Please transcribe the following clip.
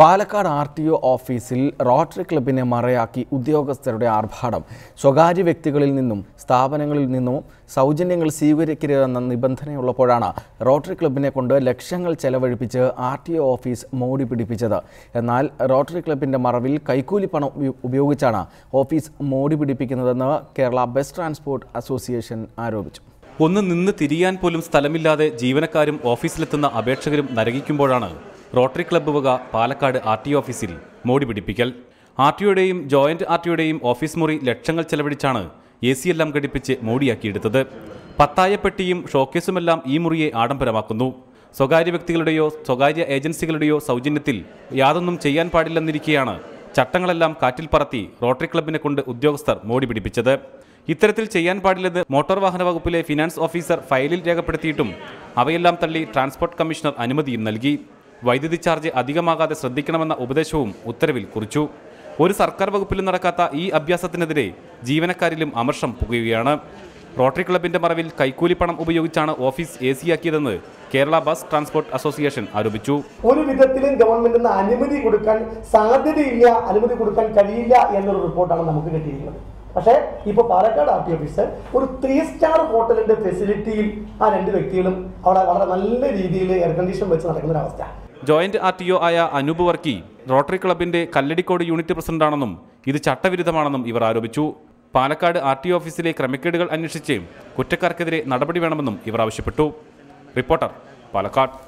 Palakkad R T O ഓഫീസിൽ rotary ക്ലബിനെ മറയാക്കി ഉദ്യോഗസ്ഥരുടെ ആർഭാടം. സ്വകാര്യ വ്യക്തികളിൽ നിന്നും സ്ഥാപനങ്ങളിൽ നിന്നും സൗജന്യങ്ങൾ സ്വീകരിക്കരുതെന്ന നിബന്ധനയുള്ളപ്പോഴാണ് റോട്ടറി ക്ലബിനെ കൊണ്ട് ലക്ഷങ്ങൾ ചെലവഴിപ്പിച്ച് ആർ ടി ഒ ഓഫീസ് മോടി പിടിപ്പിച്ചത്. എന്നാൽ റോട്ടറി ക്ലബിന്റെ മറവിൽ കൈക്കൂലി പണം ഉപയോഗിച്ചാണ് ഓഫീസ് മോടി പിടിപ്പിക്കുന്നതെന്ന് കേരള ബസ് ട്രാൻസ്പോർട്ട് അസോസിയേഷൻ ആരോപിച്ചു. ഒന്ന് നിന്ന് തിരിയാൻ പോലും സ്ഥലമില്ലാതെ ജീവനക്കാരും ഓഫീസിലെത്തുന്ന അപേക്ഷകരും നരകിക്കുമ്പോഴാണ് റോട്ടറി ക്ലബ്ബ് വക പാലക്കാട് ആർ ടി ഓഫീസിൽ മോടി പിടിപ്പിക്കൽ. ആർ ടിയുടെയും ജോയിന്റ് ആർ ടിയുടെയും ഓഫീസ് മുറി ലക്ഷങ്ങൾ ചെലവഴിച്ചാണ് എ സി എല്ലാം ഘടിപ്പിച്ച് മോടിയാക്കിയെടുത്തത്. പത്തായപ്പെട്ടിയും ഷോക്കേസുമെല്ലാം ഈ മുറിയെ ആഡംബരമാക്കുന്നു. സ്വകാര്യ വ്യക്തികളുടെയോ സ്വകാര്യ ഏജൻസികളുടെയോ സൗജന്യത്തിൽ യാതൊന്നും ചെയ്യാൻ പാടില്ലെന്നിരിക്കെയാണ് ചട്ടങ്ങളെല്ലാം കാറ്റിൽ പറത്തി റോട്ടറി ക്ലബിനെ കൊണ്ട് ഉദ്യോഗസ്ഥർ മോടി പിടിപ്പിച്ചത്. ഇത്തരത്തിൽ ചെയ്യാൻ പാടില്ലെന്ന് മോട്ടോർ വാഹന വകുപ്പിലെ ഫിനാൻസ് ഓഫീസർ ഫയലിൽ രേഖപ്പെടുത്തിയിട്ടും അവയെല്ലാം തള്ളി ട്രാൻസ്പോർട്ട് കമ്മീഷണർ അനുമതിയും നൽകി. വൈദ്യുതി ചാർജ് അധികമാകാതെ ശ്രദ്ധിക്കണമെന്ന ഉപദേശവും ഉത്തരവിൽ കുറിച്ചു. ഒരു സർക്കാർ വകുപ്പിലും നടക്കാത്ത ഈ അഭ്യാസത്തിനെതിരെ ജീവനക്കാരിലും അമർഷം പുകയുകയാണ്. റോട്ടറി ക്ലബിന്റെ മറവിൽ കൈക്കൂലി പണം ഉപയോഗിച്ചാണ് ഓഫീസ് എ സിയാക്കിയതെന്ന് കേരള ബസ് ട്രാൻസ്പോർട്ട് അസോസിയേഷൻ ആരോപിച്ചു. ഒരു വിധത്തിലും ഗവൺമെന്റിന് അനുമതി കൊടുക്കാൻ സാധ്യതയില്ല അനുമതി കൊടുക്കാൻ കഴിയില്ല എന്നൊരു റിപ്പോർട്ടാണ് നമുക്ക് കിട്ടിയിരിക്കുന്നത്. പക്ഷേ ഇപ്പൊ പാലക്കാട് ആർ ടി ഓഫീസ് ഒരു ത്രീ സ്റ്റാർ ഹോട്ടലിന്റെ ഫെസിലിറ്റിയിൽ ആ രണ്ട് വ്യക്തികളും അവിടെ വളരെ നല്ല രീതിയിൽ എയർ കണ്ടീഷൻ വെച്ച് നടക്കുന്ന ഒരു അവസ്ഥ ജോയിന്റ് ആർ ടി ഒ ആയ അനൂപ് വർക്കി റോട്ടറി ക്ലബിന്റെ കല്ലടിക്കോട് യൂണിറ്റ് പ്രസിഡന്റാണെന്നും ഇത് ചട്ടവിരുദ്ധമാണെന്നും ഇവർ ആരോപിച്ചു. പാലക്കാട് ആർ ടി ഓഫീസിലെ ക്രമക്കേടുകൾ അന്വേഷിച്ച് കുറ്റക്കാർക്കെതിരെ നടപടി വേണമെന്നും ഇവർ ആവശ്യപ്പെട്ടു. റിപ്പോർട്ടർ പാലക്കാട്.